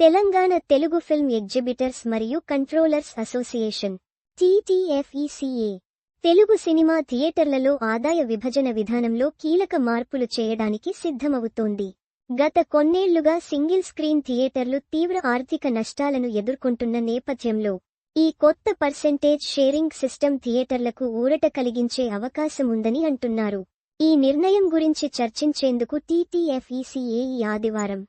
Telangana Telugu film exhibitors మరియు controllers association TTFECA. Telugu cinema థియేటర్లలో ఆదాయ విభజన విధానంలో కీలక మార్పులు చేయడానికి సిద్ధమవుతోంది. గత కొన్నేళ్ళుగా సింగిల్ స్క్రీన్ థియేటర్లు తీవ్ర ఆర్థిక నష్టాలను ఎదుర్కొంటున్న నేపథ్యంలో ఈ కొత్త పర్సెంటేజ్ షేరింగ్ సిస్టమ్ థియేటర్లకు ఊరట కలిగించే అవకాశముందని అంటున్నారు. ఈ నిర్ణయం గురించి చర్చించేందుకు టీటీఎఫ్ఈసీఏ ఈ ఆదివారం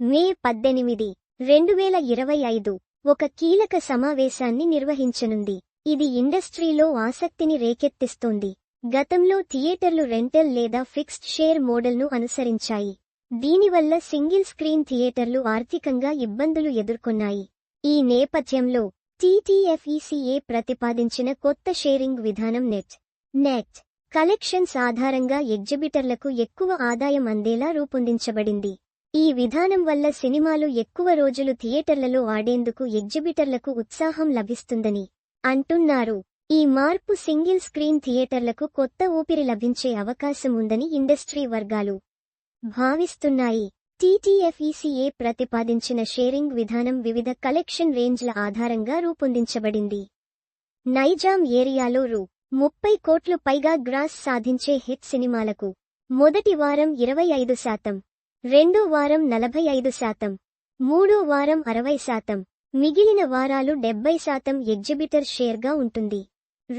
మే పద్దెనిమిది రెండు వేల ఇరవై ఐదు ఒక కీలక సమావేశాన్ని నిర్వహించనుంది. ఇది ఇండస్ట్రీలో ఆసక్తిని రేకెత్తిస్తోంది. గతంలో థియేటర్లు రెంటల్ లేదా ఫిక్స్డ్ షేర్ మోడల్ను అనుసరించాయి. దీనివల్ల సింగిల్ స్క్రీన్ థియేటర్లు ఆర్థికంగా ఇబ్బందులు ఎదుర్కొన్నాయి. ఈ నేపథ్యంలో టీటీఎఫ్ఈసీఏ ప్రతిపాదించిన కొత్త షేరింగ్ విధానం నెట్ నెట్ కలెక్షన్స్ ఆధారంగా ఎగ్జిబిటర్లకు ఎక్కువ ఆదాయం అందేలా రూపొందించబడింది. ఈ విధానం వల్ల సినిమాలు ఎక్కువ రోజులు థియేటర్లలో ఆడేందుకు ఎగ్జిబిటర్లకు ఉత్సాహం లభిస్తుందని అంటున్నారు. ఈ మార్పు సింగిల్ స్క్రీన్ థియేటర్లకు కొత్త ఊపిరి లభించే అవకాశం ఉందని ఇండస్ట్రీ వర్గాలు భావిస్తున్నాయి. టీటీఎఫ్ఈసీఏ ప్రతిపాదించిన షేరింగ్ విధానం వివిధ కలెక్షన్ రేంజ్ల ఆధారంగా రూపొందించబడింది. నైజాం ఏరియాలో రూ. ముప్పై కోట్లు పైగా గ్రాస్ సాధించే హిట్ సినిమాలకు మొదటి వారం ఇరవై ఐదు శాతం. రెండో వారం నలభై ఐదు శాతం. మూడో వారం అరవై శాతం. మిగిలిన వారాలు డెబ్బై శాతం ఎగ్జిబిటర్ షేర్గా ఉంటుంది.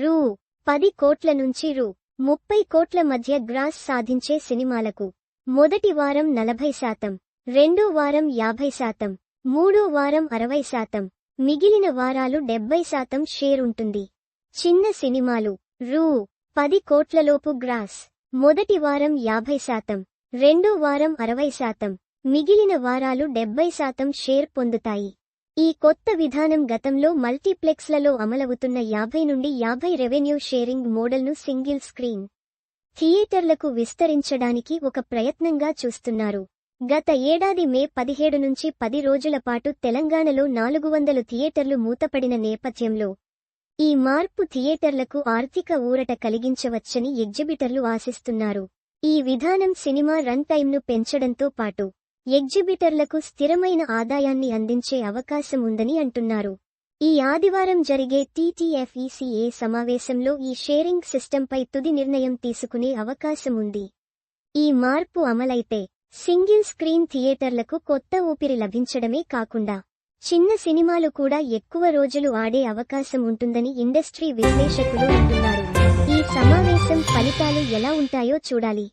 రూ. పది కోట్ల నుంచి రూ. ముప్పై కోట్ల మధ్య గ్రాస్ సాధించే సినిమాలకు. మొదటి వారం నలభై శాతం. రెండో వారం యాభై శాతం. మూడో వారం అరవై శాతం. మిగిలిన వారాలు డెబ్బై శాతం షేర్ ఉంటుంది. చిన్న సినిమాలు. రూ. పది కోట్లలోపు గ్రాస్. మొదటి వారం యాభై శాతం. రెండో వారం అరవై శాతం. మిగిలిన వారాలు డెబ్బై శాతం షేర్ పొందుతాయి. ఈ కొత్త విధానం గతంలో మల్టీప్లెక్స్లలో అమలవుతున్న యాభై నుండి యాభై రెవెన్యూ షేరింగ్ మోడల్ను సింగిల్ స్క్రీన్ థియేటర్లకు విస్తరించడానికి ఒక ప్రయత్నంగా చూస్తున్నారు. గత ఏడాది మే పదిహేడు నుంచి పది రోజుల పాటు తెలంగాణలో నాలుగు వందలు థియేటర్లు మూతపడిన నేపథ్యంలో ఈ మార్పు థియేటర్లకు ఆర్థిక ఊరట కలిగించవచ్చని ఎగ్జిబిటర్లు ఆశిస్తున్నారు. ఈ విధానం సినిమా రన్ టైంను పెంచడంతో పాటు ఎగ్జిబిటర్లకు స్థిరమైన ఆదాయాన్ని అందించే అవకాశం ఉందని అంటున్నారు. ఈ ఆదివారం జరిగే టీటీఎఫ్ఈసీఏ సమావేశంలో ఈ షేరింగ్ సిస్టంపై తుది నిర్ణయం తీసుకునే అవకాశం ఉంది. ఈ మార్పు అమలైతే సింగిల్ స్క్రీన్ థియేటర్లకు కొత్త ఊపిరి లభించడమే కాకుండా చిన్న సినిమాలు కూడా ఎక్కువ రోజులు ఆడే అవకాశం ఉంటుందని ఇండస్ట్రీ విశ్లేషకులు అంటున్నారు. ఈ సమావేశం ఫలితాలు ఎలా ఉంటాయో చూడాలి.